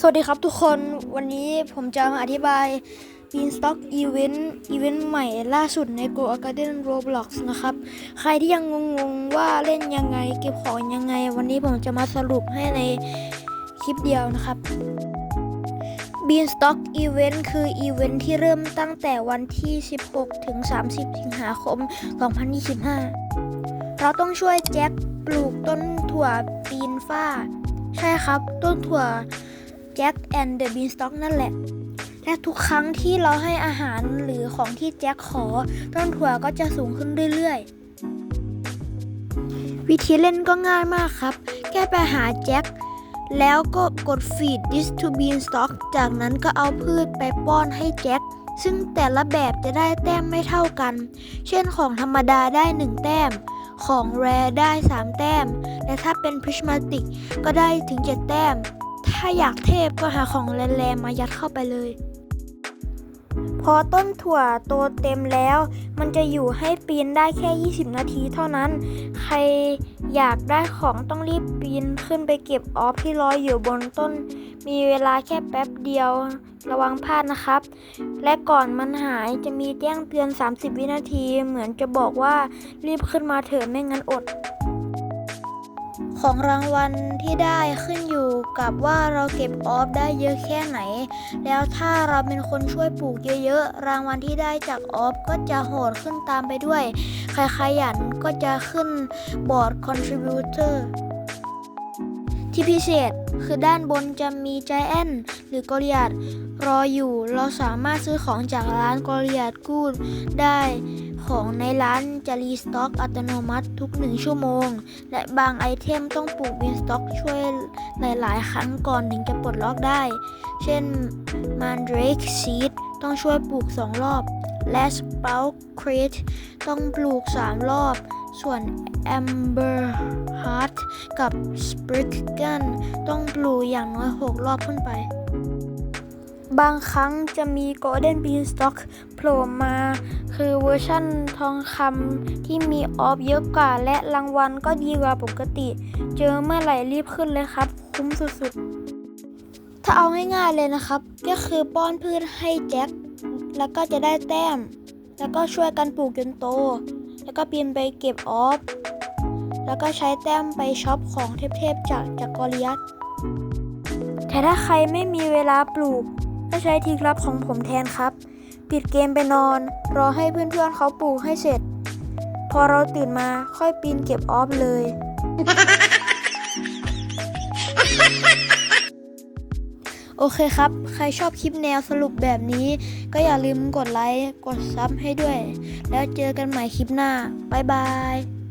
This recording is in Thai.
สวัสดีครับทุกคนวันนี้ผมจะมาอธิบาย Beanstalk Event Event ใหม่ล่าสุดใน Go Garden Roblox นะครับ ใครที่ยังงงๆว่าเล่นยังไงเก็บของยังไง วันนี้ผมจะมาสรุปให้ในคลิปเดียวนะครับ Beanstalk Event คืออีเวนท์ที่เริ่มตั้งแต่วันที่ 16 ถึง 30 สิงหาคม 2025 เราต้องช่วยแจ็คปลูกต้นถั่วปีนฝ้า ใช่ครับ ต้นถั่วแจ็คแอนด์เดอะบีนสต็อกนั่นแหละ และทุกครั้งที่เราให้อาหารหรือของที่แจ็คขอ ต้นถั่วก็จะสูงขึ้นเรื่อยๆ วิธีเล่นก็ง่ายมากครับ แค่ไปหาแจ็คแล้วก็กด feed this to beanstalk จากนั้นก็เอาพืชไปป้อนให้แจ็ค ซึ่งแต่ละแบบจะได้แต้มไม่เท่ากัน เช่นของธรรมดาได้ 1 แต้ม ของแรได้ 3 แต้มและถ้าเป็นพริชมาติกก็ได้ถึง 7 แต้ม ถ้าอยากเทพก็หาของแรงๆมายัดเข้าไปเลย พอต้นถั่วโตเต็มแล้ว มันจะอยู่ให้ปีนได้แค่ 20 นาทีเท่านั้น ใคร อยากได้ของต้องรีบปีนขึ้นไปเก็บออฟที่ลอยอยู่บนต้น มีเวลาแค่แป๊บเดียวระวังพลาดนะครับ และก่อนมันหายจะมีแจ้งเตือน 30 วินาที เหมือนจะบอกว่ารีบขึ้นมาเถอะไม่งั้นอด ของรางวัลที่ได้ขึ้นอยู่กับว่าเราเก็บออฟได้เยอะแค่ไหน แล้วถ้าเราเป็นคนช่วยปลูกเยอะๆ รางวัลที่ได้จากออฟก็จะโหดขึ้นตามไปด้วย ใครขยันก็จะขึ้นบอร์ด contributor ที่พิเศษคือด้านบนจะมีใจแอนหรือกอริยัตรออยู่ เราสามารถซื้อของจากร้านกอริยัตกูดได้ ของในร้านจะรีสต็อกอัตโนมัติทุกหนึ่งชั่วโมง และบางไอเทมต้องปลูกบินสต็อกช่วยหลาย ๆ ครั้งก่อนถึงจะปลดล็อกได้ เช่น Mandrake Seed ต้องช่วยปลูก 2 รอบ และ Sprout Crate ต้องปลูก 3 รอบ ส่วน Amber Heart กับ Spriggan ต้องปลูกอย่างน้อย 6 รอบขึ้นไปบางครั้งจะมี Golden Beanstalk โผล่มา คือเวอร์ชั่นทองคำที่มีออฟเยอะกว่า และรางวัลก็ดีกว่าปกติ เจอเมื่อไหร่รีบขึ้นเลยครับ คุ้มสุดๆ ถ้าเอาง่ายๆเลยนะครับ ก็คือป้อนพืชให้แจ็คแล้วก็จะได้แต้ม แล้วก็ช่วยกันปลูกจนโต แล้วก็ปีนไปเก็บออฟแล้วก็ใช้แต้มไปช็อปของเทพๆจากจากกอริยัตแต่ถ้าใครไม่มีเวลาปลูก ก็ใช้ทริกลับของผมแทนครับ ปิดเกมไปนอน รอให้เพื่อนๆเขาปลูกให้เสร็จ พอเราตื่นมาค่อยปีนเก็บออฟเลย โอเคครับ ใครชอบคลิปแนวสรุปแบบนี้ ก็อย่าลืมกดไลค์ กดซับให้ด้วย แล้วเจอกันใหม่คลิปหน้า บ๊ายบาย